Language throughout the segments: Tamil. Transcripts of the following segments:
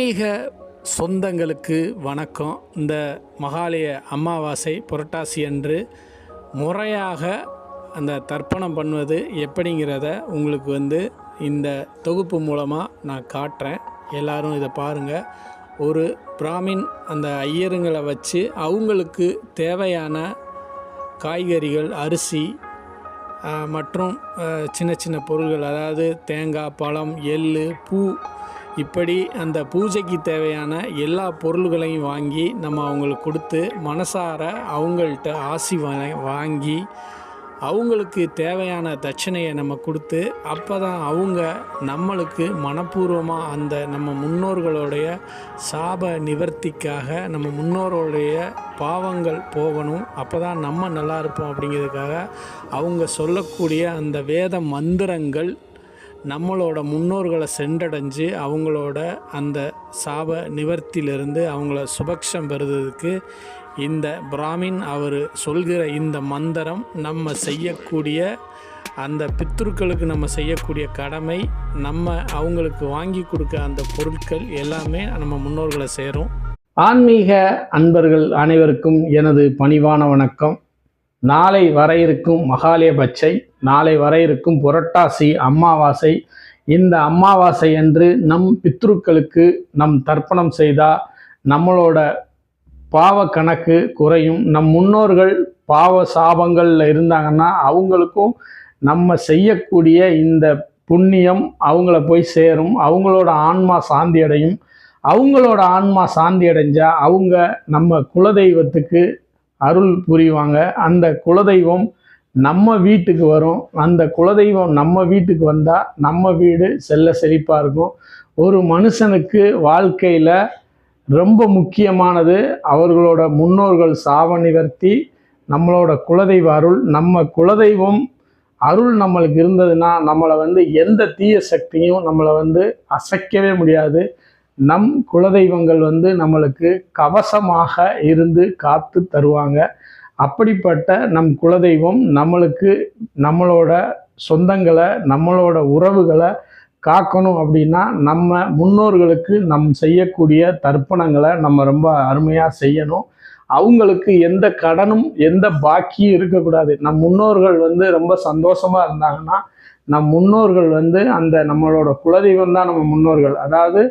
ஆன்மீக சொந்தங்களுக்கு வணக்கம். இந்த மகாலய அமாவாசை புரட்டாசி அன்று முறையாக அந்த தர்ப்பணம் பண்ணுவது எப்படிங்கிறத உங்களுக்கு வந்து இந்த தொகுப்பு மூலமாக நான் காட்டுறேன். எல்லாரும் இதை பாருங்கள் ஒரு பிராமின் அந்த ஐயருங்களை வச்சு அவங்களுக்கு தேவையான காய்கறிகள் அரிசி மற்றும் சின்ன சின்ன பொருள்கள் அதாவது தேங்காய் பழம் எள் பூ இப்படி அந்த பூஜைக்கு தேவையான எல்லா பொருள்களையும் வாங்கி நம்ம அவங்களுக்கு கொடுத்து மனசார அவங்கள்ட்ட ஆசி வாங்கி அவங்களுக்கு தேவையான தட்சணையை நம்ம கொடுத்து அப்போ தான் அவங்க நம்மளுக்கு மனப்பூர்வமாக அந்த நம்ம முன்னோர்களுடைய சாப நிவர்த்திக்காக நம்ம முன்னோர்களுடைய பாவங்கள் போகணும். அப்போ தான் நம்ம நல்லா இருப்போம் அப்படிங்கிறதுக்காக அவங்க சொல்லக்கூடிய அந்த வேத மந்திரங்கள் நம்மளோட முன்னோர்களை சென்றடைஞ்சு அவங்களோட அந்த சாப நிவர்த்தியிலிருந்து அவங்கள சுபக்ஷம் பெறுறதுக்கு இந்த பிராமின் அவர் சொல்கிற இந்த மந்திரம் நம்ம செய்யக்கூடிய அந்த பித்ருக்களுக்கு நம்ம செய்யக்கூடிய கடமை நம்ம அவங்களுக்கு வாங்கி கொடுக்க அந்த பொருட்கள் எல்லாமே நம்ம முன்னோர்களை சேரும். ஆன்மீக அன்பர்கள் அனைவருக்கும் எனது பணிவான வணக்கம். நாளை வர இருக்கும் மகாலயபட்சை நாளை வர இருக்கும் புரட்டாசி அமாவாசை இந்த அமாவாசை என்று நம் பித்ருக்களுக்கு நம் தர்ப்பணம் செய்தால் நம்மளோட பாவ கணக்கு குறையும். நம் முன்னோர்கள் பாவ சாபங்களில் இருந்தாங்கன்னா அவங்களுக்கும் நம்ம செய்யக்கூடிய இந்த புண்ணியம் அவங்கள போய் சேரும். அவங்களோட ஆன்மா சாந்தி அடையும் அவங்களோட ஆன்மா சாந்தி அடைஞ்சா அவங்க நம்ம குலதெய்வத்துக்கு அருள் புரிவாங்க. அந்த குலதெய்வம் நம்ம வீட்டுக்கு வரும். அந்த குலதெய்வம் நம்ம வீட்டுக்கு வந்தால் நம்ம வீடு செல்ல செழிப்பாக இருக்கும். ஒரு மனுஷனுக்கு வாழ்க்கையில் ரொம்ப முக்கியமானது அவர்களோட முன்னோர்கள் சாவ நிவர்த்தி நம்மளோட குலதெய்வ அருள். நம்ம குலதெய்வம் அருள் நம்மளுக்கு இருந்ததுன்னா நம்மளை வந்து எந்த தீய சக்தியும் நம்மளை வந்து அசைக்கவே முடியாது. நம் குலதெய்வங்கள் வந்து நம்மளுக்கு கவசமாக இருந்து காத்து தருவாங்க. அப்படிப்பட்ட நம் குலதெய்வம் நம்மளுக்கு நம்மளோட சொந்தங்களை நம்மளோட உறவுகளை காக்கணும் அப்படின்னா நம்ம முன்னோர்களுக்கு நம் செய்யக்கூடிய தர்ப்பணங்களை நம்ம ரொம்ப அருமையாக செய்யணும். அவங்களுக்கு எந்த கடனும் எந்த பாக்கியும் இருக்கக்கூடாது. நம் முன்னோர்கள் வந்து ரொம்ப சந்தோஷமாக இருந்தாங்கன்னா நம் முன்னோர்கள் வந்து அந்த நம்மளோட குலதெய்வம் தான் நம்ம முன்னோர்கள். அதாவது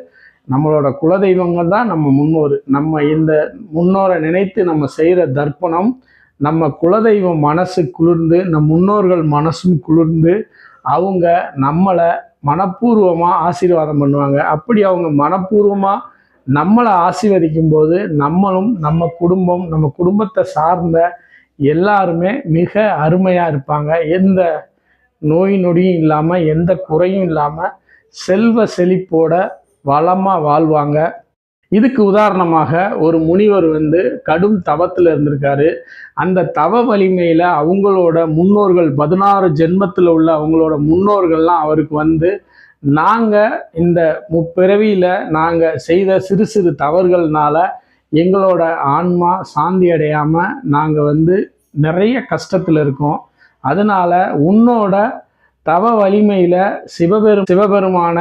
நம்மளோட குலதெய்வங்கள் தான் நம்ம முன்னோர். நம்ம இந்த முன்னோரை நினைத்து நம்ம செய்கிற தர்ப்பணம் நம்ம குலதெய்வம் மனசு குளிர்ந்து நம் முன்னோர்கள் மனசும் குளிர்ந்து அவங்க நம்மளை மனப்பூர்வமாக ஆசீர்வாதம் பண்ணுவாங்க. அப்படி அவங்க மனப்பூர்வமாக நம்மளை ஆசீர்வதிக்கும் போது நம்மளும் நம்ம குடும்பம் நம்ம குடும்பத்தை சார்ந்த எல்லாருமே மிக அருமையாக இருப்பாங்க. எந்த நோய் நொடியும் இல்லாமல் எந்த குறையும் இல்லாமல் செல்வ செழிப்போட வளமாக வாழ்வாங்க. இதுக்கு உதாரணமாக ஒரு முனிவர் வந்து கடும் தவத்தில் இருந்திருக்காரு. அந்த தவ வலிமையில் அவங்களோட முன்னோர்கள் பதினாறு ஜென்மத்தில் உள்ள அவங்களோட முன்னோர்கள்லாம் அவருக்கு வந்து நாங்கள் இந்த முப்பிறவியில் நாங்கள் செய்த சிறு சிறு தவறுகள்னால எங்களோட ஆன்மா சாந்தி அடையாமல் நாங்கள் வந்து நிறைய கஷ்டத்தில் இருக்கோம். அதனால உன்னோட தவ வலிமையில் சிவபெரும் சிவபெருமான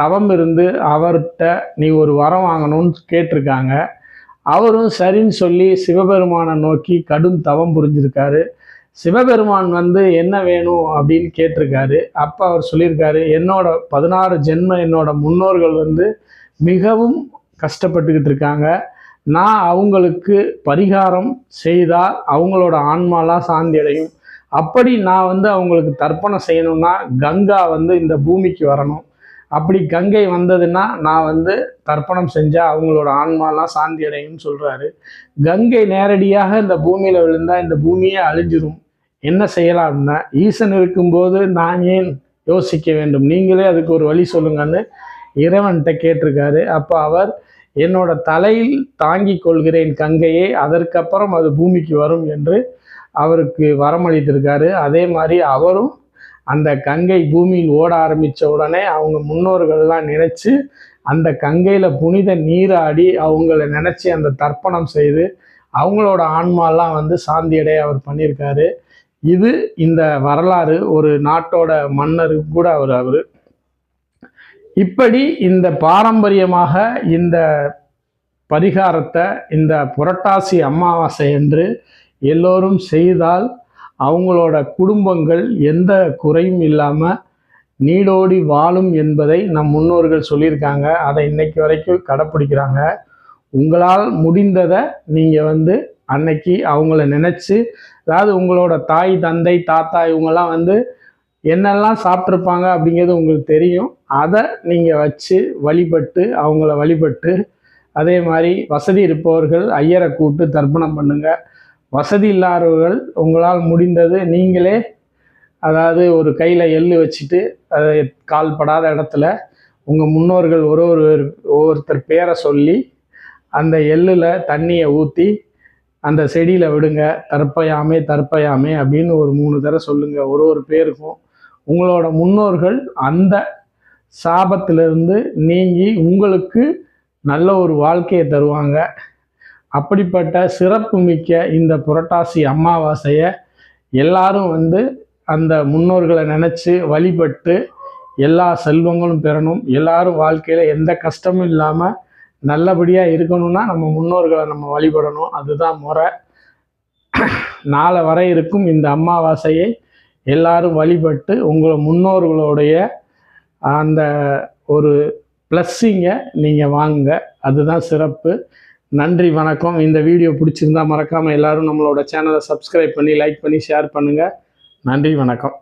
தவம் இருந்து அவர்கிட்ட நீ ஒரு வரம் வாங்கணும்னு கேட்டிருக்காங்க. அவரும் சரின்னு சொல்லி சிவபெருமானை நோக்கி கடும் தவம் புரிஞ்சிருக்காரு. சிவபெருமான் வந்து என்ன வேணும் அப்படின்னு கேட்டிருக்காரு. அப்போ அவர் சொல்லியிருக்காரு என்னோட பதினாறு ஜென்ம என்னோட முன்னோர்கள் வந்து மிகவும் கஷ்டப்பட்டுக்கிட்டு இருக்காங்க. நான் அவங்களுக்கு பரிகாரம் செய்தால் அவங்களோட ஆன்மாலாம் சாந்தி அடையும் அப்படி நான் வந்து அவங்களுக்கு தர்ப்பணம் செய்யணும்னா கங்கா வந்து இந்த பூமிக்கு வரணும். அப்படி கங்கை வந்ததுன்னா நான் வந்து தர்ப்பணம் செஞ்சால் அவங்களோட ஆன்மாலாம் சாந்தி அடையும்னு சொல்கிறாரு கங்கை நேரடியாக இந்த பூமியில் விழுந்தால் இந்த பூமியே அழிஞ்சிரும். என்ன செய்யலாம் அப்படின்னா ஈசன் இருக்கும்போது நான் ஏன் யோசிக்க வேண்டும்? நீங்களே அதுக்கு ஒரு வழி சொல்லுங்கன்னு இறைவன்கிட்ட கேட்டிருக்காரு. அப்போ அவர் என்னோட தலையில் தாங்கி கொள்கிறேன் கங்கையை அதற்கப்புறம் அது பூமிக்கு வரும் என்று அவருக்கு வரமளித்திருக்காரு. அதே மாதிரி அவரும் அந்த கங்கை பூமியில் ஓட ஆரம்பித்த உடனே அவங்க முன்னோர்கள்லாம் நினச்சி அந்த கங்கையில் புனித நீராடி அவங்கள நினச்சி அந்த தர்ப்பணம் செய்து அவங்களோட ஆன்மாலாம் வந்து சாந்தியடைய அவர் பண்ணியிருக்காரு. இது இந்த வரலாறு ஒரு நாட்டோட மன்னர் கூட அவர் அவர். இப்படி இந்த பாரம்பரியமாக இந்த பரிகாரத்தை இந்த புரட்டாசி அமாவாசை என்று எல்லோரும் செய்தால் அவங்களோட குடும்பங்கள் எந்த குறையும் இல்லாமல் நீடோடி வாழும் என்பதை நம் முன்னோர்கள் சொல்லியிருக்காங்க. அதை இன்னைக்கு வரைக்கும் கடைப்பிடிக்கிறாங்க. உங்களால் முடிந்ததை நீங்கள் வந்து அன்னைக்கு அவங்கள நினச்சி அதாவது உங்களோட தாய் தந்தை தாத்தா இவங்கெல்லாம் வந்து என்னெல்லாம் சாப்பிட்ருப்பாங்க அப்படிங்கிறது உங்களுக்கு தெரியும். அதை நீங்கள் வச்சு வழிபட்டு அவங்கள வழிபட்டு அதே மாதிரி வசதி இருப்பவர்கள் ஐயரை கூப்பிட்டு தர்ப்பணம் பண்ணுங்கள் வசதி இல்லாதவர்கள் உங்களால் முடிந்தது நீங்களே அதாவது ஒரு கையில் எள்ளு வச்சுட்டு அதை கால் படாத இடத்துல உங்கள் முன்னோர்கள் ஒரு ஒரு ஒவ்வொருத்தர் பேரை சொல்லி அந்த எள்ளில் தண்ணியை ஊற்றி அந்த செடியில் விடுங்க தற்பயாமே தற்பயாமே அப்படின்னு ஒரு மூணு தடவை சொல்லுங்கள் ஒரு ஒரு பேருக்கும் உங்களோட முன்னோர்கள் அந்த சாபத்திலிருந்து நீங்கி உங்களுக்கு நல்ல ஒரு வாழ்க்கையை தருவாங்க. அப்படிப்பட்ட சிறப்பு மிக்க இந்த புரட்டாசி அமாவாசையை எல்லாரும் வந்து அந்த முன்னோர்களை நினச்சி வழிபட்டு எல்லா செல்வங்களும் பெறணும். எல்லாரும் வாழ்க்கையில் எந்த கஷ்டமும் இல்லாமல் நல்லபடியாக இருக்கணும்னா நம்ம முன்னோர்களை நம்ம வழிபடணும். அதுதான் முறை. நாளை வர இருக்கும் இந்த அமாவாசையை எல்லாரும் வழிபட்டு உங்கள் முன்னோர்களுடைய அந்த ஒரு ப்ளஸ்ஸிங்கை நீங்கள் வாங்க அதுதான் சிறப்பு. நன்றி வணக்கம். இந்த வீடியோ பிடிச்சிருந்தா மறக்காமல் எல்லோரும் நம்மளோட சேனலை சப்ஸ்கிரைப் பண்ணி லைக் பண்ணி ஷேர் பண்ணுங்கள் நன்றி வணக்கம்.